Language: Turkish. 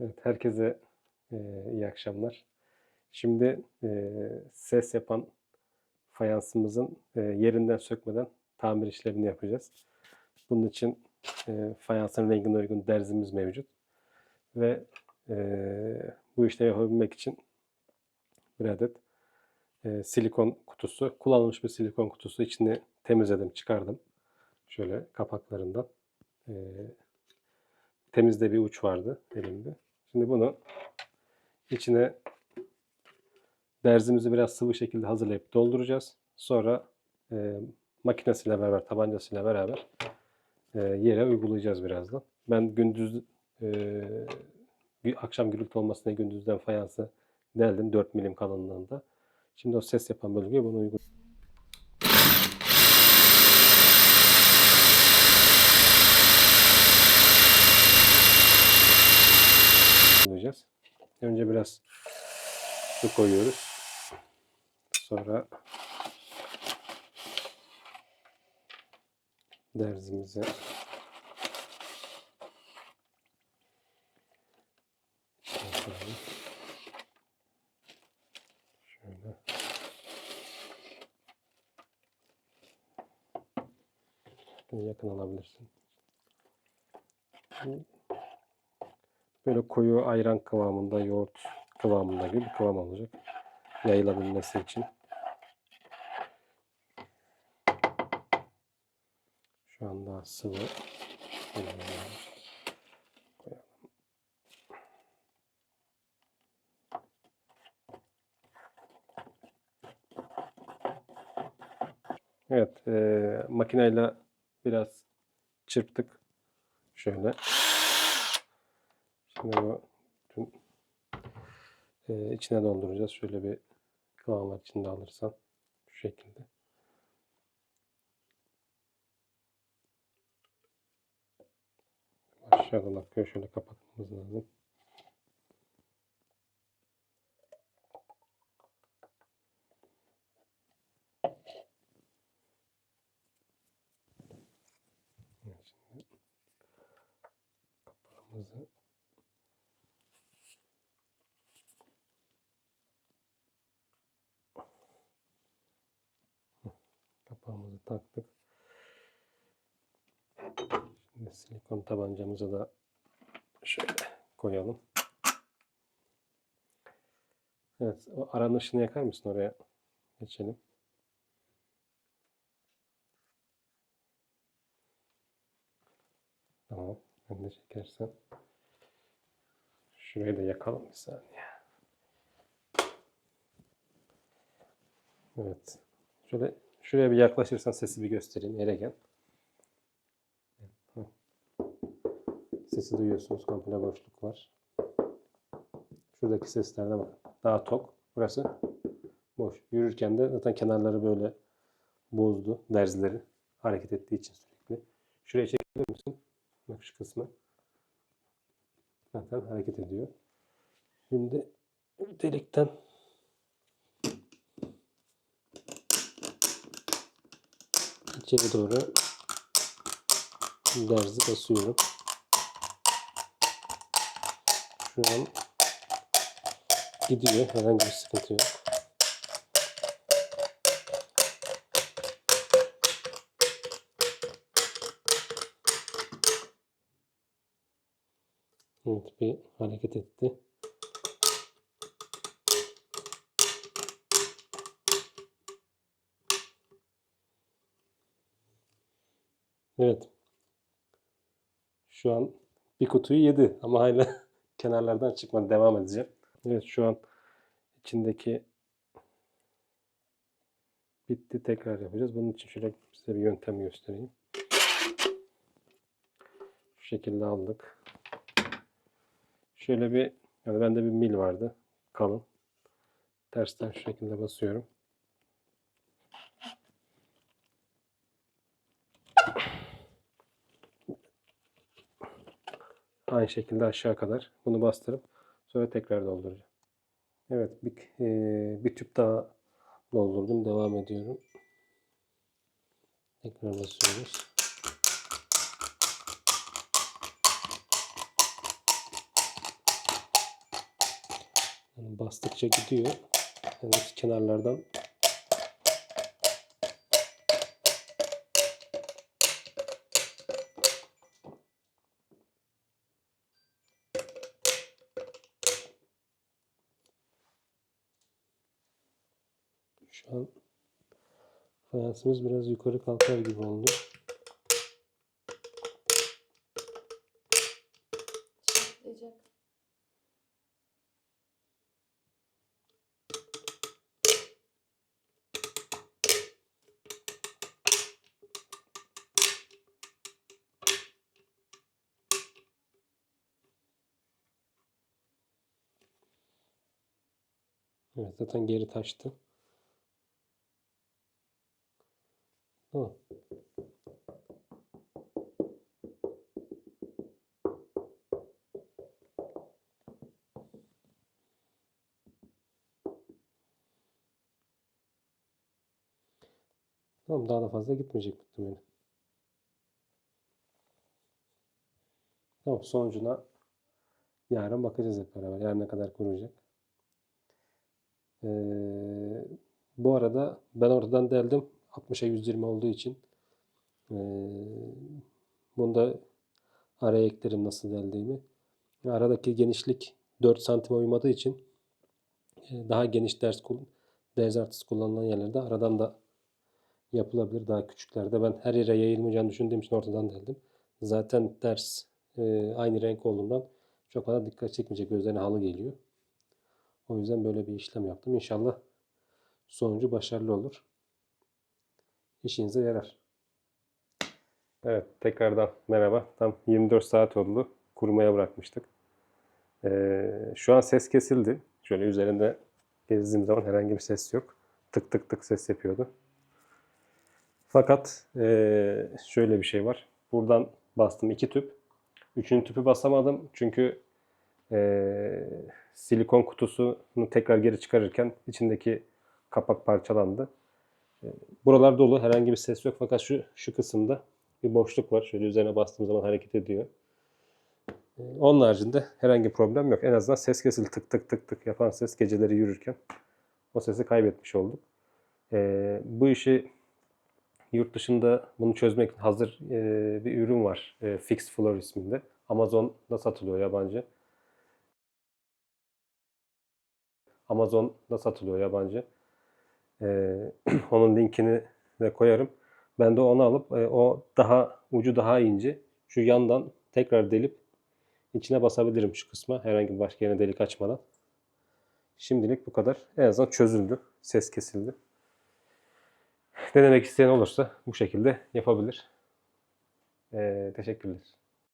Evet, herkese e, iyi akşamlar. Şimdi e, ses yapan fayansımızın e, yerinden sökmeden tamir işlerini yapacağız. Bunun için e, fayansın rengine uygun derzimiz mevcut. Ve e, bu işlemi yapabilmek için bir adet e, silikon kutusu, kullanılmış bir silikon kutusu içini temizledim, çıkardım. Şöyle kapaklarından. E, temizde bir uç vardı elimde. İçine derzimizi biraz sıvı şekilde hazırlayıp dolduracağız. Sonra e, makinesiyle beraber, tabancasıyla beraber e, yere uygulayacağız birazdan. Ben gündüz e, akşam gürültü olmasına gündüzden fayansı deldim 4 milim kalınlığında. Şimdi o ses yapan bölgeye bunu uygulayacağız. uygulayacağız. Önce biraz su koyuyoruz. Sonra derzimizi. Şöyle. Yakın alabilirsin. Böyle koyu ayran kıvamında, yoğurt kıvamında gibi bir kıvam olacak. Yayılabilmesi için. Şu an daha sıvı. Evet, eee makineyle biraz çırptık. Şöyle. Şimdi bu tüm eee, içine dolduracağız. Şöyle bir kıvam var içinde alırsan. Şu şekilde. Aşağıdan. Şöyle kapatmamız lazım. Evet, şimdi kapağımızı kapağımızı taktık. Şimdi silikon tabancamızı da şöyle koyalım. Evet, o aranın ışını yakar mısın oraya? Geçelim. Tamam, ben de çekersen. Şurayı da yakalım bir saniye. Evet. Şöyle şuraya bir yaklaşırsan sesi bir göstereyim. Yere gel. Sesi duyuyorsunuz. Komple boşluk var. Şuradaki seslerde bak. Daha tok. Burası boş. Yürürken de zaten kenarları böyle bozdu. Derzleri hareket ettiği için sürekli. Şuraya çekebilir misin? Bak şu kısmı. Zaten hareket ediyor. Şimdi delikten içeri doğru derzi basıyorum. Şu an gidiyor. Herhangi bir sıkıntı yok. Evet bir hareket etti. Evet. Şu an bir kutuyu yedi ama hala kenarlardan çıkmadı. Devam edeceğim. Evet şu an içindeki bitti. Tekrar yapacağız. Bunun için şöyle size bir yöntem göstereyim. Şu şekilde aldık. Şöyle bir yani bende bir mil vardı. Kalın. Tersten şu şekilde basıyorum. Aynı şekilde aşağı kadar bunu bastırıp sonra tekrar dolduracağım. Evet bir, eee, bir tüp daha doldurdum. Devam ediyorum. Tekrar basıyoruz. bastıkça gidiyor. Yani kenarlardan Şu an fayansımız biraz yukarı kalkar gibi oldu. Çatlayacak. Evet zaten geri taştı. Tamam daha da fazla gitmeyecek muhtemelen. Tamam sonucuna yarın bakacağız hep beraber. Yarın ne kadar kuruyacak. Ee, bu arada ben oradan deldim. 60'a 120 olduğu için. Ee, bunu araya eklerim nasıl deldiğimi. Aradaki genişlik 4 santime uymadığı için e, daha geniş ders ders artısı kullanılan yerlerde aradan da yapılabilir. Daha küçüklerde ben her yere yayılmayacağını düşündüğüm için ortadan deldim. Zaten ders e, aynı renk olduğundan çok fazla dikkat çekmeyecek. Gözlerine halı geliyor. O yüzden böyle bir işlem yaptım. İnşallah sonucu başarılı olur. İşinize yarar. Evet, tekrardan merhaba. Tam 24 saat oldu. Kurumaya bırakmıştık. Ee, şu an ses kesildi. Şöyle üzerinde gezdiğim zaman herhangi bir ses yok. Tık tık tık ses yapıyordu. Fakat ee, şöyle bir şey var. Buradan bastım iki tüp. Üçüncü tüpü basamadım. Çünkü ee, silikon kutusunu tekrar geri çıkarırken içindeki kapak parçalandı. Ee, Buralar dolu. Herhangi bir ses yok. Fakat şu şu kısımda bir boşluk var. Şöyle üzerine bastığım zaman hareket ediyor. Ee, Onun haricinde herhangi problem yok. En azından ses kesildi. Tık tık tık tık yapan ses geceleri yürürken o sesi kaybetmiş olduk. Ee, bu işi yurt dışında bunu çözmek hazır e, bir ürün var. E, Fixed Floor isminde. Amazon'da satılıyor yabancı. Amazon'da satılıyor yabancı. Ee, onun linkini de koyarım. Ben de onu alıp e, o daha ucu daha ince şu yandan tekrar delip içine basabilirim şu kısma. Herhangi bir başka yerine delik açmadan. Şimdilik bu kadar. En azından çözüldü. Ses kesildi. Denemek isteyen olursa bu şekilde yapabilir. Ee, teşekkürler.